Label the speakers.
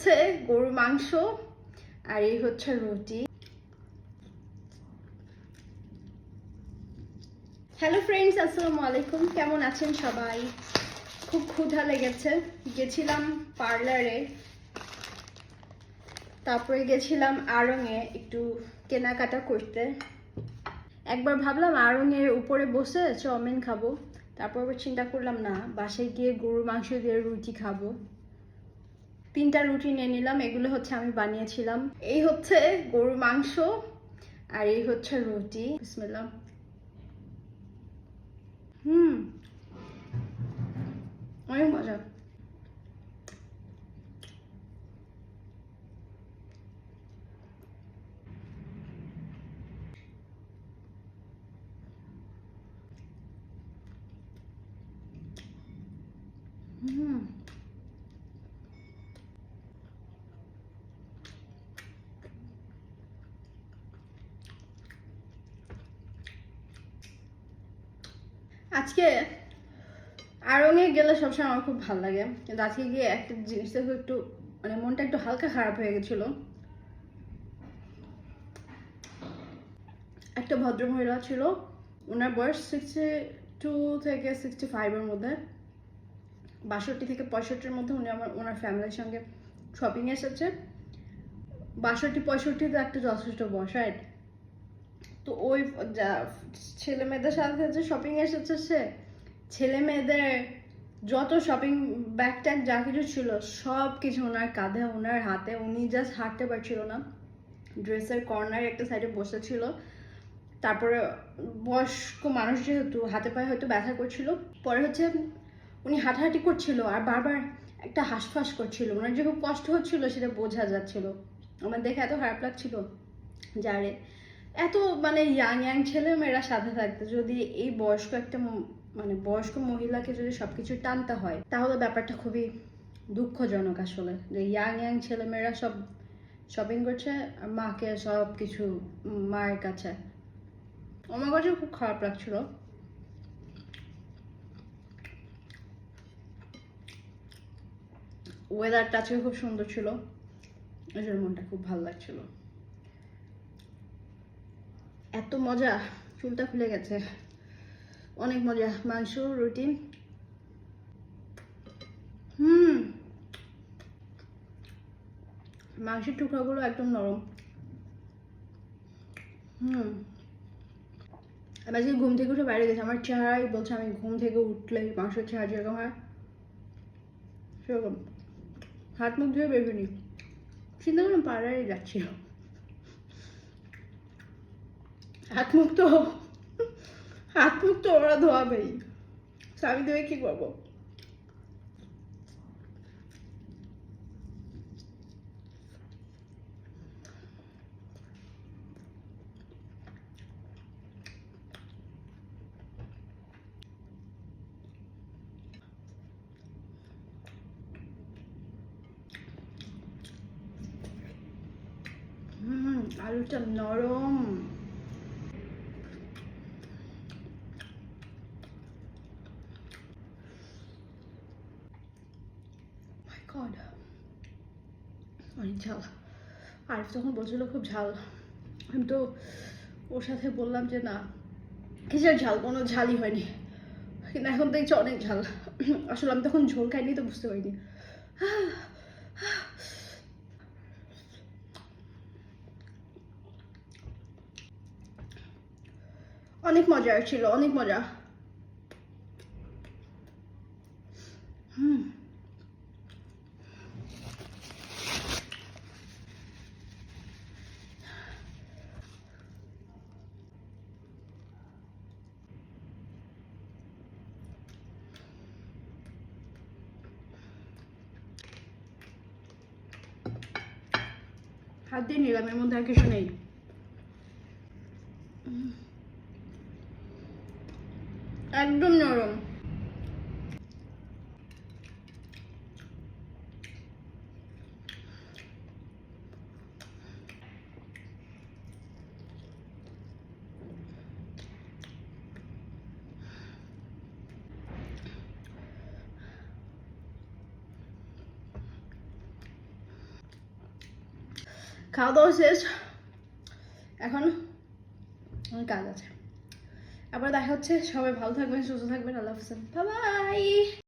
Speaker 1: হচ্ছে গরুর মাংস আর এই হচ্ছে রুটি। হ্যালো ফ্রেন্ডস আসসালামু আলাইকুম। কেমন আছেন সবাই? খুব ক্ষুধা লেগেছে। গেছিলাম পার্লারে, তারপরে গেছিলাম আড়ংয়ে একটু কেনাকাটা করতে। একবার ভাবলাম আড়ংয়ের উপরে বসে চাউমিন খাব, তারপর চিন্তা করলাম, না, বাসায় গিয়ে গরুর মাংস দিয়ে রুটি খাব। তিনটা রুটি নিয়ে নিলাম, এগুলো হচ্ছে আমি বানিয়েছিলাম। এই হচ্ছে গরু মাংস আর এই হচ্ছে রুটি। বিসমিল্লাহ। হুম, অনেক মজা হুম আজকে আড়ঙে গেলে সবসময় আমার খুব ভালো লাগে। কিন্তু আজকে গিয়ে একটা জিনিস দেখে একটু মানে মনটা একটু হালকা খারাপ হয়ে গেছিল। একটা ভদ্রমহিলা ছিল, ওনার বয়স সিক্সটি টু থেকে সিক্সটি ফাইভের মধ্যে। বাষট্টি থেকে পঁয়ষট্টির মধ্যে উনি আমার, ওনার ফ্যামিলির সঙ্গে শপিং এসেছে। বাষট্টি, পঁয়ষট্টিতে একটা যথেষ্ট বয়স রাইট তো ওই ছেলে মেয়েদের সাথে যে শপিং এসেছে সে, ছেলে মেয়েদের যত শপিং ব্যাগ ট্যাগ যা কিছু ছিল, সব কিছু ওনার কাঁধে, ওনার হাতে, উনি জাস্ট হাঁটতে পারছিল না। ড্রেসের কর্নার একটা সাইডে বসেছিল। তারপরে বয়স্ক মানুষ যেহেতু, হাতে পায়ে হয়তো ব্যথা করছিল। পরে হচ্ছে উনি হাঁটাহাঁটি করছিল আর বারবার একটা হাঁসফাঁস করছিল। ওনার যে খুব কষ্ট হচ্ছিল সেটা বোঝা যাচ্ছিল। আমার দেখে এত খারাপ লাগছিল যারে এত মানে ইয়াং ইয়াং ছেলে মেয়েরা সাথে থাকতে, যদি এই বয়স্ক একটা মানে বয়স্ক মহিলাকে যদি সবকিছু টানতে হয়, তাহলে ব্যাপারটা খুবই দুঃখজনক আসলে। যে ইয়াং ইয়াং ছেলে মেয়েরা সব শপিং করছে আর মাকে সব কিছু মায়ের কাছে। আমার কাছে খুব খারাপ লাগছিল। ওয়েদারটা আজকে খুব সুন্দর ছিল। ওই জন্য মনটা খুব ভালো লাগছিল। এত মজা, চুলটা খুলে গেছে। অনেক মজা, মাংস, রুটি। হুম। মাংসের টুকরাগুলো একদম নরম। হুম। আজকে ঘুম থেকে উঠে বাইরে গেছি। আমার চেহারাই বলছে আমি ঘুম থেকে উঠলে মাংসের চেহারা যেরকম হয়, সেরকম। হাত মুখ ধুয়ে বের করিনি চিন্তা করলাম পাড়ারই যাচ্ছিল। হাত মুখ তো হাত মুখ তো ওরা ধোয়াবেই স্বামী ধুয়ে কি করব? আলুটা নরম। God. অনেক ঝাল। আর তখন বলছিল খুব ঝাল। আমি তো ওর সাথে বললাম যে, না, কিসের ঝাল? কোনো ঝালই হয়নি। কিন্তু এখন দেখছি অনেক ঝাল। আসলে আমি তখন ঝোল খাইনি তো বুঝতে পারিনি। অনেক মজার ছিল, অনেক মজা হুম হাত দিয়ে নিলাম এর মধ্যে আর কিছু নেই। একদম নরম। খাওয়া দাওয়া শেষ। এখন কাজ আছে। আবার দেখা হচ্ছে। সবাই ভালো থাকবেন, সুস্থ থাকবেন। আল্লাহ বাই